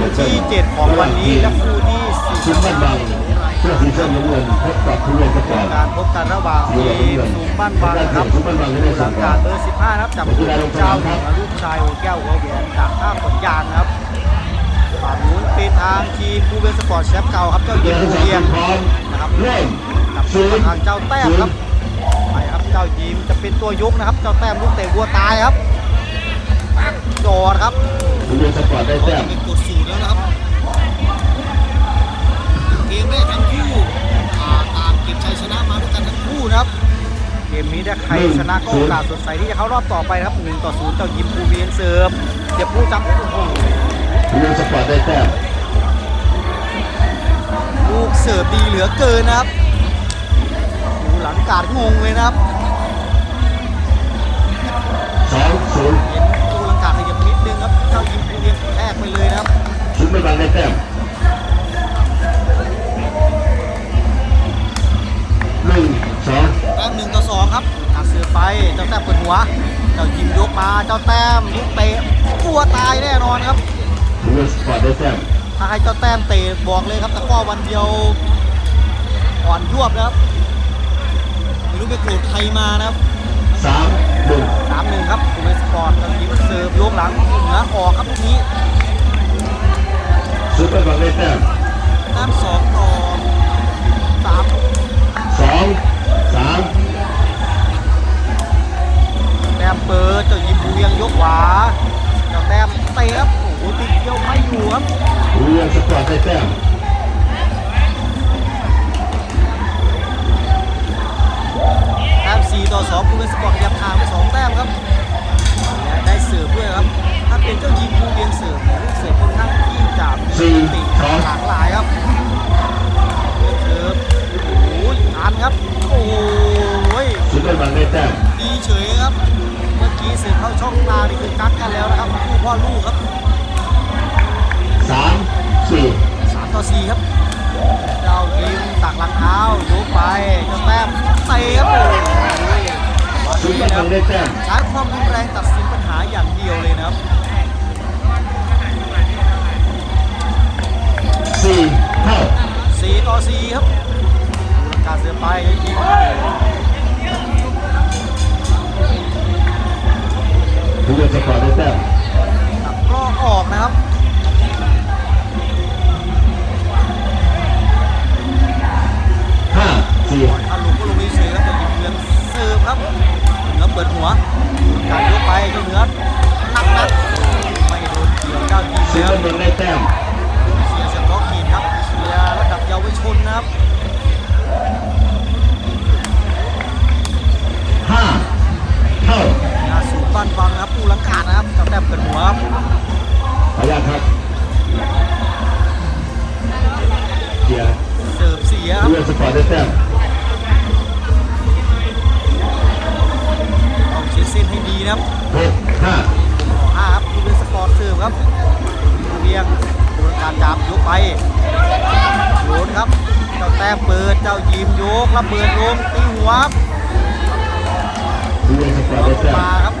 มที่7ของวันนี้และคู่ที่ชุดบ้านบางเสื้อสีส้มน้ำเงินพบกับทุเรียนสปอร์ต4การพบกันระหว่างทีมสุมบ้านบางครับชุดบ้านบางไม่ได้สังก่อการเบอร์15นะครับจับคู่กับเจ้าหญิงลูกชายหัวแก้วหัวแหวนจากท่าขนยางนครับฝั่งนู้นเป็นทางทีมภูเบศสปอร์ตแชมป์เก่าครับเจ้าหเดืญิงนภูสองเวียงนะครับเริ่มกับศูนย์ทางเจ้าแต้มครับไปครับเจ้ายิมจะเป็นตัวยกนะครับ เจ้าแต้มลูกเตะวัวตายครับโดดครับทุเรียนสปอร์ตได้แต้ม เกมนี้ถ้าใครชนะก็โอกาสสดใสที่จะเข้ารอบต่อไปครับ1ต่อ0เจ้ายิมภูเวียงเสริมเจ็บผู้จำโอ้โหทุเรียนสปอร์ตได้แต้มลูกเสิร์ฟดีเหลือเกินนะครับดูหลังการงงเลยนะครับสอง จ้าแต้มลูกเตะกลัวตายแน่นอนครับทุเรียนสปอร์ตได้แต้มถ้าให้เจ้าแต้มเตะบอกเลยครับตะกร้อวันเดียวอ่อนยวบนะครับไม่รู้ไปโกรธใครมานะครับสามหนึ่งสามหนึ่งครับ เรียนสปอร์ตได้แต้มแต้ม4ต่อ2ภูเวียงสปอร์ตขยับทางไปสองแต้มครับและได้เสิร์ฟด้วยครับ ถ้าเป็นเจ้ายิมภูเวียงเสิร์ฟเนี่ยลูกเสิร์ฟค่อนข้างที่จะมีติดหลากหลายครับเสิร์ฟโอ้โหทันครับ โอ้โหชุดบ้านบางได้แต้มดีเฉยครับ เมื่อกี้เสิร์ฟเข้าช่องกลางนี่คือกักกันแล้วนะครับคู่พ่อลูกครับสาม สี่3ต่อ4ครับเจ้ายิมตักหลังเท้ายกไปเจ้าแต้มเตะครับโอ้ยชุดบ้านบางได้แต้มใช้ความรุนแรงตัดสินปัญหาอย่างเดียวเลยนะครับสี่เท่า4ต่อ4ครับการเสือไปยิงทุเรียนสปอร์ตได้แต้มตัดกล้อออกนะครับ ห้าสี่ถ้าลงก็ลงเฉยๆครับแต่ยิงเรืองเสิร์ฟครับเหนือเปิดหัวการยกไปเจ้าเหนือนักนักๆไม่โดนเกี่ยวเจ้ายิงชุเลดยครับบ้านบางได้แต้มเชียร์เฉพาะขีดครับเชียร์ระดับเยาวชนนะครับห้าเท่าหน้าสูงบ้านฟังนะครับผู้ลังการนะครับเจ้าแต้มเปิดหัวครับขออนุญาตครับเกียร์เสิร์ฟเสียคทุรับเรียนสปอร์ตได้แต้ม นให้ดีนะครับหกห้าต่อห้าครับดูเป็นสปอร์ตเสิร์ฟครับเวียงดูการจับยกไปโยนครับ เจ้าแต้มเปิด เจ้ายิมยกแล้วเปิดลงตีหัวครับทุเรียนสปอร์ตได้แต้มมาครับ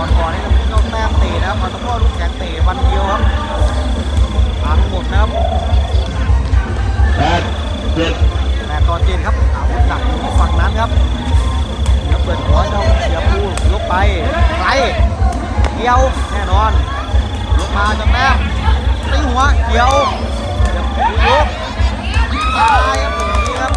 อนก่อนนี่น้องแต้มเตะนะครับขอสปอร์ลูกแขนเตะวันเดียวครับอาหมดนะครับแปดเจ็ดแปดต่อเจนครับอาวุธหนักอยู่ฝั่งนั้นครับแล้วเปิดหัวเราเสียบูยกไปไปเกี่ยวแน่นอนลุกมาจะแต้มตีหัวเกี่ยวเสียบูยกตายครับตรงนี้ครับ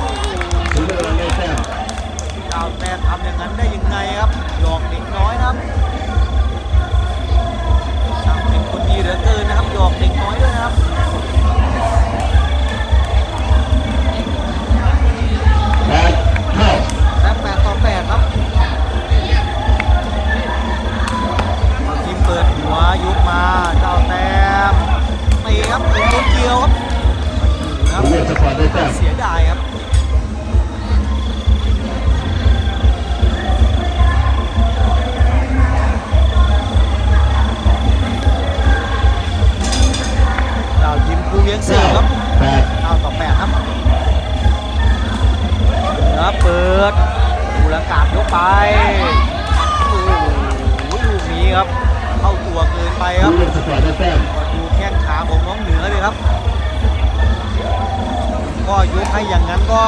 อย่างนั้นก็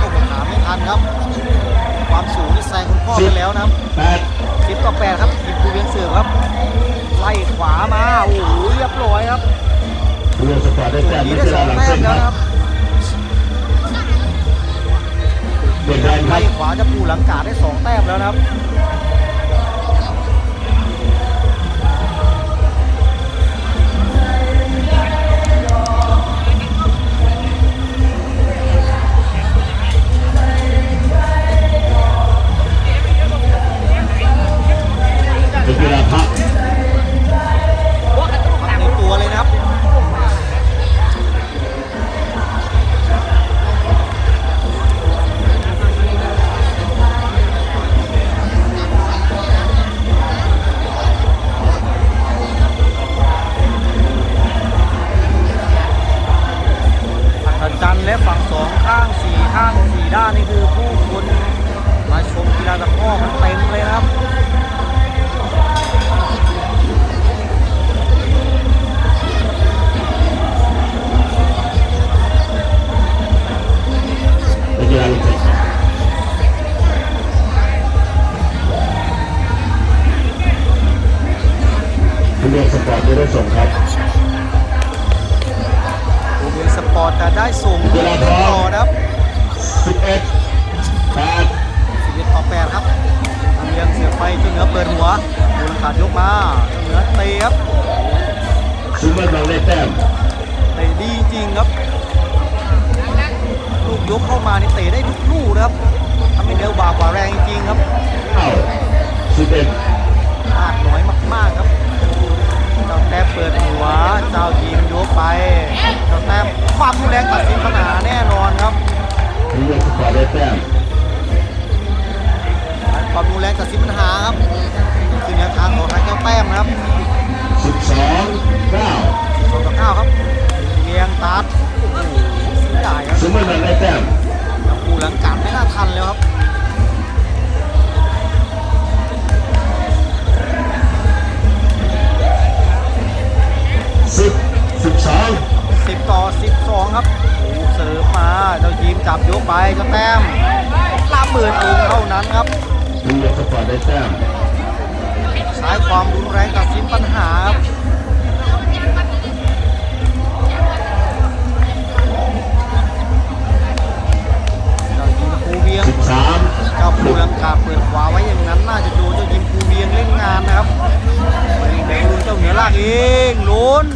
ก็ผมหาไม่ทันครับ ความสูงนี่แซงคุณพ่อไปแล้วนะครับแปดสิบต่อแปดครับยิมคูเวียงเสือครับ ไล่ขวามา โอ้โหเรียบร้อยครับถึงเวลาสปอร์ตได้ส่วแต้นมนี้ไม่ได้ใช่สองหลังแต้เส้มนแล้วครับนะครับเปลี่ยนแดนคไล่รับขวาจะปูหลังกาดได้สองแต้มแล้วนะครับ และฝั่งสองข้างสี่ข้างสี่ด้านนี่คือผู้คนมาชมกีฬาตะกร้อมันเต็มเลยครับเป็นเวลาลงเตะถึงเวลาสปอร์ตไม่ได้ส่งครับ เบสปอร์ตจะได้ส่งเวลาพร้ต่ออมนะครับสิบเอ็ดแปด11ต่อ8ครับเรียงเสียบไปเจ้าเหนือเปิดหัวดูลขาดยกมาเจ้าเหนือเตะครับซูเปอร์บอลได้แต้มเตะดีจริงครับลูกยกเข้ามานี่เตะได้ทุกลูกนะครับทำให้เร็วบากกว่าแรงจริงๆครับเอ้าสิบเอ็ดพลาดน้อยมากๆครับเจ้าแต้มเปิดหัวเจ้าทีมยกไปเจ้าแต้มความรุนแรงตัดสินปัญหาแน่นอนครับถึงเวลาสปอร์ตได้แต้มความรุนแรงตัดสินปัญหาครับคือแนวทางของทางเจ้าแต้มนะครับสิบสองเก้าสองต่อเก้าครับเรียงตัดโอ้โหเสียดายครับซูเปอร์บอลได้แต้มปูหลังการไม่น่าทันแล้วครับสิบสิบสอง10 ต่อ 12 ครับโอ้โหเสิร์ฟมา เจ้าทีมจับยกไปเจ้าแต้มลาหมื่นเองเท่านั้นครับถึงเวลาสปอร์ตได้แต้มใช้ความรุนแรงตัดสินปัญหาครับเจ้าทีมภูเวียงสิบสามเจ้าภูลังกาเปิดขวาไว้อย่างนั้นน่าจะโดนเจ้ายิมภูเวียงเล่นงานนะครับไปแบงลุนเจ้าเหนือลากเองลุ้น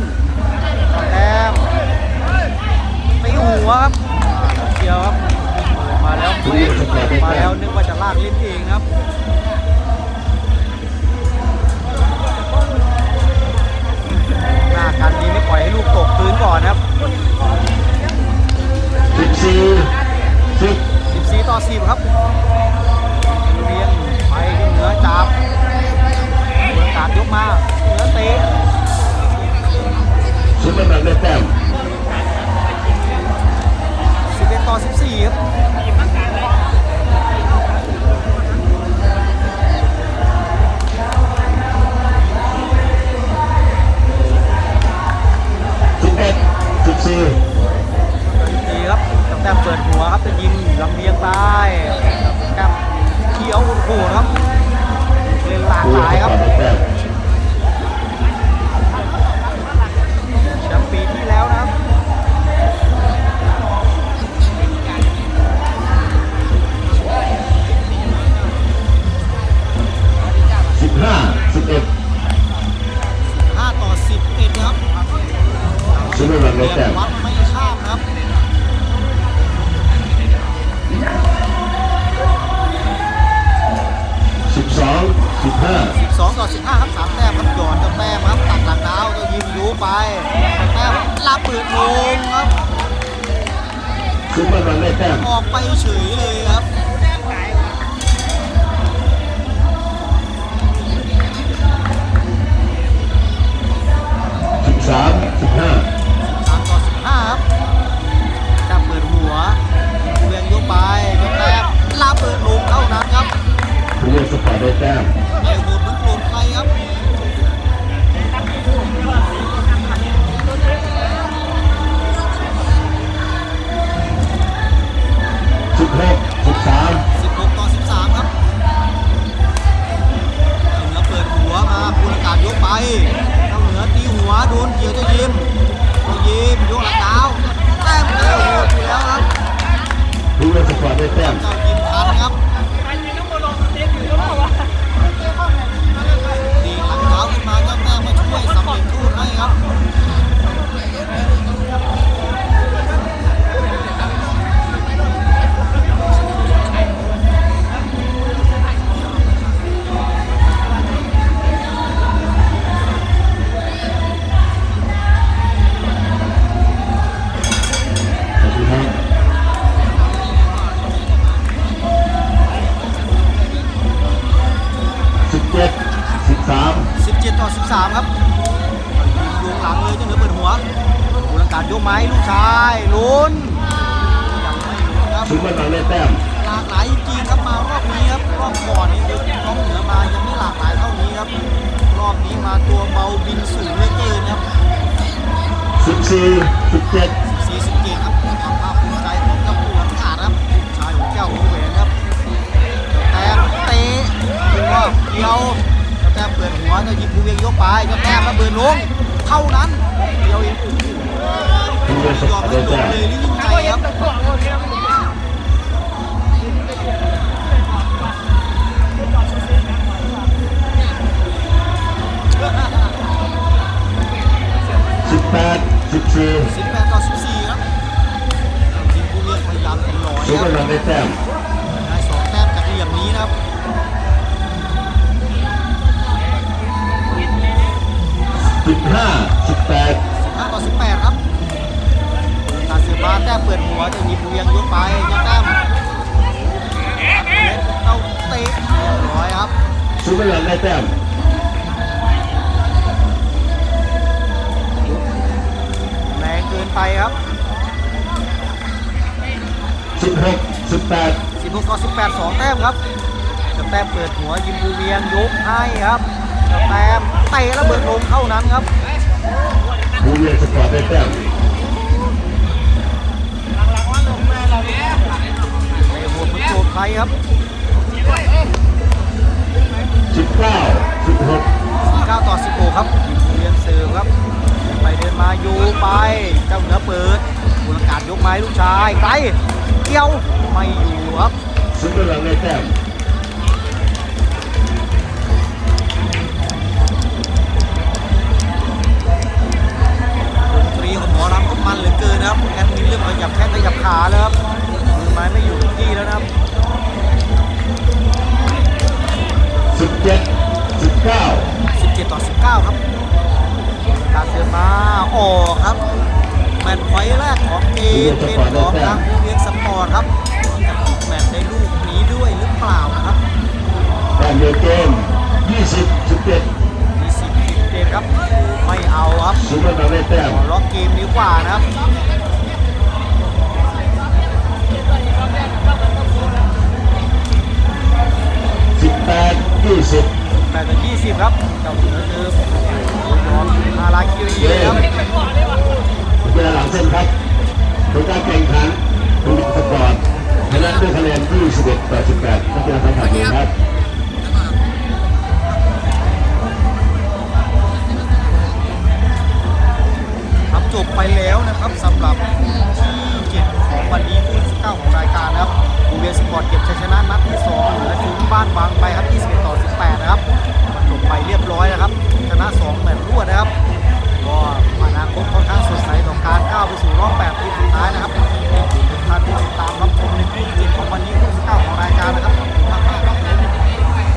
แต้มตี นึกว่าจะลากเล่นเองครับหน้ากันดีไม่ปล่อยให้ลูกตกพื้นก่อนนะครับสิบสี่สิบ14ต่อ10ครับเรียนไปที่เหนือจับเปิดการยกมาเหนือเตะซูเปอร์บ ดีครับตั้งแต่เปิดหัวครับจะยิงลำเลียงไปกับเขียวโหดครับเล่นหลากหลายครับ ไปเจ้าแต้มรับปืนลงครับซิมเบอร์รันได้แต้มออกไปเฉยเลยครับสิบสามสิบห้า3ต่อ15ครับจะเปิดหัวเวียงยกไปยกแต้มรับปืนลงเท่านั้นครับผู้เล่นสปอร์ตได้แต้ม ยิงลงหลังเลยเจ้าเหนือเปิดหัวภูรากาศยกไม้ลูกชายลุ้นยังไม่ลุ้นครับซิมเบอร์รันได้แต้มหลากหลายจริงๆครับมารอบนี้ครับรอบก่อนนี้คือน้องเหนือมายังไม่หลากหลายเท่านี้ครับรอบนี้มาตัวเบาบินสูงเหลือเกินครับสิบสี่สิบเจ็ดสีสะเกตครับความภาคภูมิใจของเจ้าปู่อากาศครับชายของแก้วหัวแหวนครับเจ้าแต้มเตะถึงว่าเดียวเจ้า แต้มเปิดหัวเจ้ายิงภูเวียงยกไปเจ้าแต้มระเบิดลงเท่านั้นเดียวเองผู้เล่นสยปออมร์ตให้ได้ลงแต้มเลยหรือยังไงครับสิบแปดสิบสี่18ต่อ14ครับทีมผู้เลี้ยงพยายามจะหล่อซิมนะคเบรัอบร์รันได้แต้มได้สองแต้มจากเหลี่ยมนี้นะครับ สิบห้าสิบแปด15ต่อ18 ครับการเสือมาแต้มเปิดหัวจะยิงเวียงยกไปจะแต้มเอาเตะเรียบร้อยครับซิมเบอร์รันได้แต้มแรงเกินไปครับสิบหกสิบแปด16ต่อ18 2 แต้มครับจะแต้มเปิดหัวยิงบูเวียงยกให้ครับจะแต้ม เตะแล้วเบิดลงเท่านั้นครับผู้เล่นสปอร์ตได้แต้มเตะหัวเหมือนโจมใครครับสิบเก้าสิบหก9ต่อ16ครับบูเวียงเสร์ฟครับ ไปเดินมาโยกไป เจ้าเหนือเปิดบุรกาศยกไม้ลูกชายไกลเกี่ยวไม่อยู่ครับซิมเบอร์รันได้แต้ม ครับแมตช์ไฟล์แรกของเกมเป็นของทางผู้เลี้ยงสปอร์ตครับจะปิดแมตช์ในลูกนี้ด้วยหรือเปล่านะครับแต้มเดียวเกม